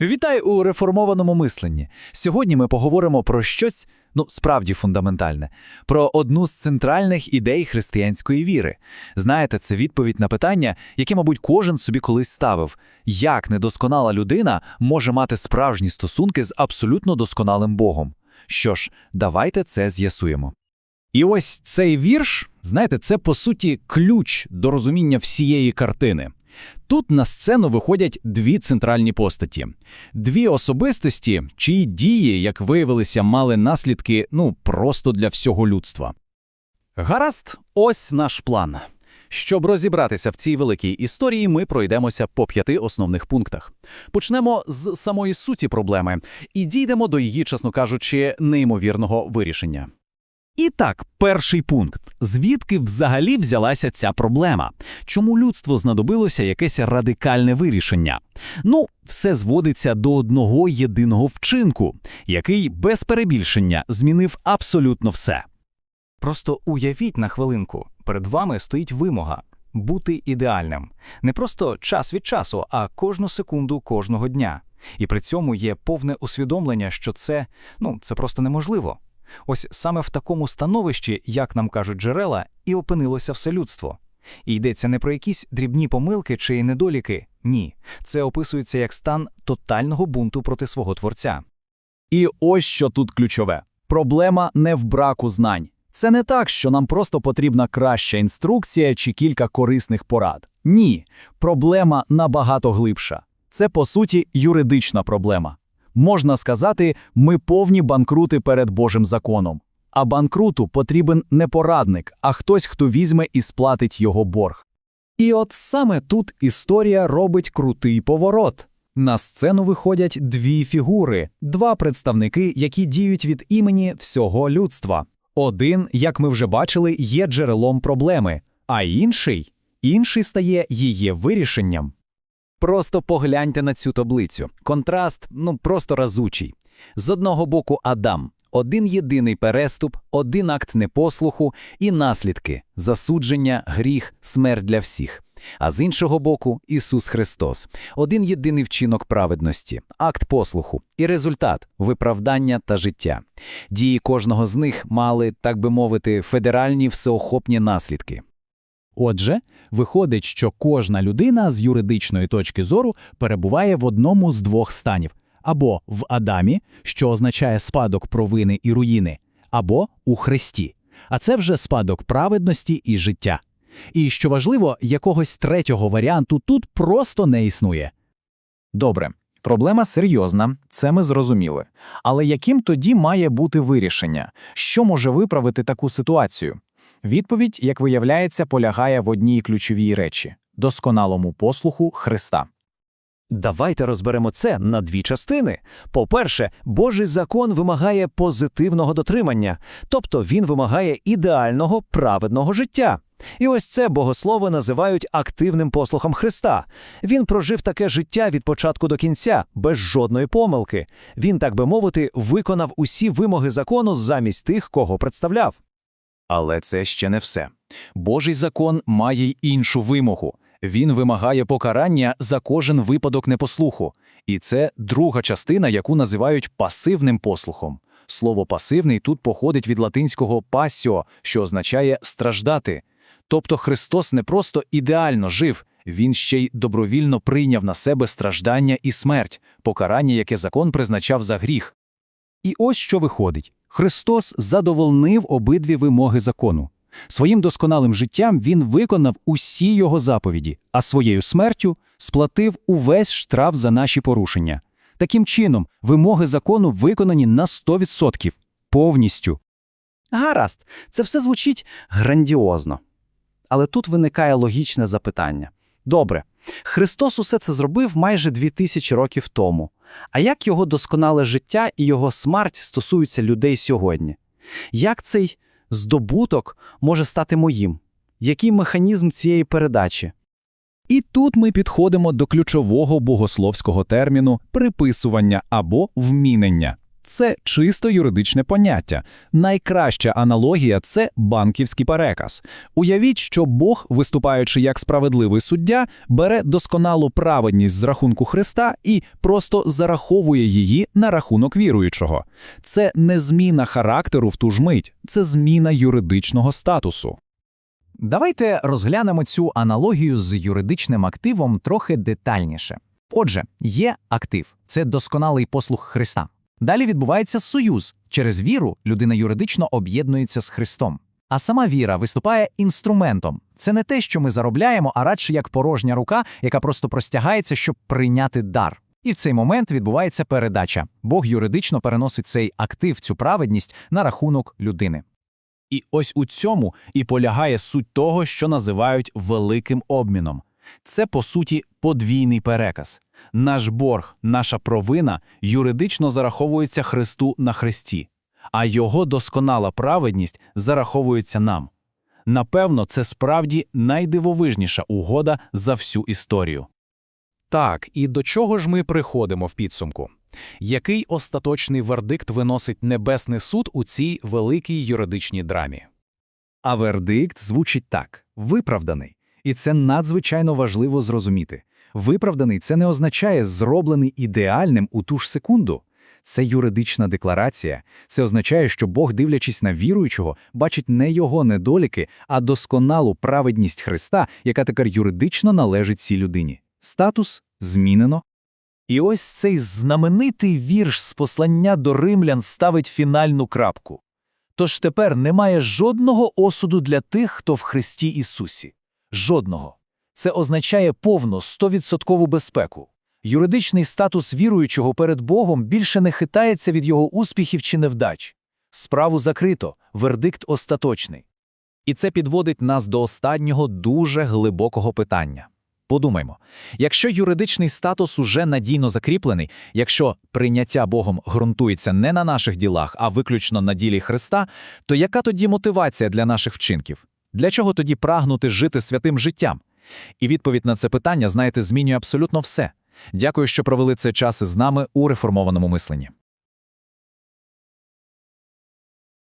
Вітаю у реформованому мисленні. Сьогодні ми поговоримо про щось, ну, справді фундаментальне, про одну з центральних ідей християнської віри. Знаєте, це відповідь на питання, яке, мабуть, кожен собі колись ставив: як недосконала людина може мати справжні стосунки з абсолютно досконалим Богом? Що ж, давайте це з'ясуємо. І ось цей вірш, знаєте, це по суті ключ до розуміння всієї картини. Тут на сцену виходять дві центральні постаті, дві особистості, чиї дії, як виявилося, мали наслідки ну просто для всього людства. Гаразд, ось наш план. Щоб розібратися в цій великій історії, ми пройдемося по п'яти основних пунктах. Почнемо з самої суті проблеми і дійдемо до її, чесно кажучи, неймовірного вирішення. І так, перший пункт. Звідки взагалі взялася ця проблема? Чому людству знадобилося якесь радикальне вирішення? Ну, все зводиться до одного єдиного вчинку, який без перебільшення змінив абсолютно все. Просто уявіть на хвилинку, перед вами стоїть вимога бути ідеальним. Не просто час від часу, а кожну секунду кожного дня. І при цьому є повне усвідомлення, що це, ну, це просто неможливо. Ось саме в такому становищі, як нам кажуть джерела, і опинилося все людство. І йдеться не про якісь дрібні помилки чи недоліки. Ні, це описується як стан тотального бунту проти свого творця. І ось що тут ключове: проблема не в браку знань. Це не так, що нам просто потрібна краща інструкція чи кілька корисних порад. Ні, проблема набагато глибша. Це, по суті, юридична проблема. Можна сказати, ми повні банкрути перед Божим законом. А банкруту потрібен не порадник, а хтось, хто візьме і сплатить його борг. І от саме тут історія робить крутий поворот. На сцену виходять дві фігури, два представники, які діють від імені всього людства. Один, як ми вже бачили, є джерелом проблеми, а інший інший стає її вирішенням. Просто погляньте на цю таблицю. Контраст, ну просто разучий. З одного боку Адам, один єдиний переступ, один акт непослуху і наслідки засудження, гріх, смерть для всіх. А з іншого боку, Ісус Христос, один єдиний вчинок праведності, акт послуху і результат виправдання та життя. Дії кожного з них мали, так би мовити, федеральні всеохопні наслідки. Отже, виходить, що кожна людина з юридичної точки зору перебуває в одному з двох станів: або в Адамі, що означає спадок провини і руїни, або у Христі. А це вже спадок праведності і життя. І що важливо, якогось третього варіанту тут просто не існує. Добре, проблема серйозна, це ми зрозуміли. Але яким тоді має бути вирішення? Що може виправити таку ситуацію? Відповідь, як виявляється, полягає в одній ключовій речі досконалому послуху Христа. Давайте розберемо це на дві частини. По-перше, Божий закон вимагає позитивного дотримання, тобто він вимагає ідеального праведного життя. І ось це богослови називають активним послухом Христа. Він прожив таке життя від початку до кінця, без жодної помилки. Він, так би мовити, виконав усі вимоги закону замість тих, кого представляв. Але це ще не все. Божий закон має й іншу вимогу. Він вимагає покарання за кожен випадок непослуху. І це друга частина, яку називають пасивним послухом. Слово пасивний тут походить від латинського пасіо, що означає страждати. Тобто Христос не просто ідеально жив, він ще й добровільно прийняв на себе страждання і смерть, покарання, яке закон призначав за гріх. І ось що виходить: Христос задовольнив обидві вимоги закону. Своїм досконалим життям він виконав усі його заповіді, а своєю смертю сплатив увесь штраф за наші порушення. Таким чином, вимоги закону виконані на 100%, повністю. Гаразд, це все звучить грандіозно. Але тут виникає логічне запитання. Добре, Христос усе це зробив майже дві тисячі років тому. А як його досконале життя і його смерть стосуються людей сьогодні? Як цей здобуток може стати моїм? Який механізм цієї передачі? І тут ми підходимо до ключового богословського терміну приписування або вмінення. Це чисто юридичне поняття. Найкраща аналогія це банківський переказ. Уявіть, що Бог, виступаючи як справедливий суддя, бере досконалу праведність з рахунку Христа і просто зараховує її на рахунок віруючого. Це не зміна характеру в ту ж мить, це зміна юридичного статусу. Давайте розглянемо цю аналогію з юридичним активом трохи детальніше. Отже, є актив це досконалий послуг Христа. Далі відбувається союз. Через віру людина юридично об'єднується з Христом. А сама віра виступає інструментом. Це не те, що ми заробляємо, а радше як порожня рука, яка просто простягається, щоб прийняти дар. І в цей момент відбувається передача. Бог юридично переносить цей актив, цю праведність на рахунок людини. І ось у цьому і полягає суть того, що називають великим обміном. Це, по суті, подвійний переказ. Наш борг, наша провина юридично зараховується Христу на Христі, а його досконала праведність зараховується нам. Напевно, це справді найдивовижніша угода за всю історію. Так, і до чого ж ми приходимо в підсумку? Який остаточний вердикт виносить Небесний суд у цій великій юридичній драмі? А вердикт звучить так: виправданий. І це надзвичайно важливо зрозуміти. Виправданий це не означає зроблений ідеальним у ту ж секунду. Це юридична декларація. Це означає, що Бог, дивлячись на віруючого, бачить не його недоліки, а досконалу праведність Христа, яка тепер юридично належить цій людині. Статус змінено. І ось цей знаменитий вірш з послання до римлян ставить фінальну крапку. Тож тепер немає жодного осуду для тих, хто в Христі Ісусі. Жодного. Це означає повну, стовідсоткову безпеку. Юридичний статус віруючого перед Богом більше не хитається від його успіхів чи невдач. Справу закрито, вердикт остаточний. І це підводить нас до останнього дуже глибокого питання. Подумаймо, якщо юридичний статус уже надійно закріплений, якщо прийняття Богом ґрунтується не на наших ділах, а виключно на ділі Христа, то яка тоді мотивація для наших вчинків? Для чого тоді прагнути жити святим життям? І відповідь на це питання, знаєте, змінює абсолютно все. Дякую, що провели цей час із нами у реформованому мисленні.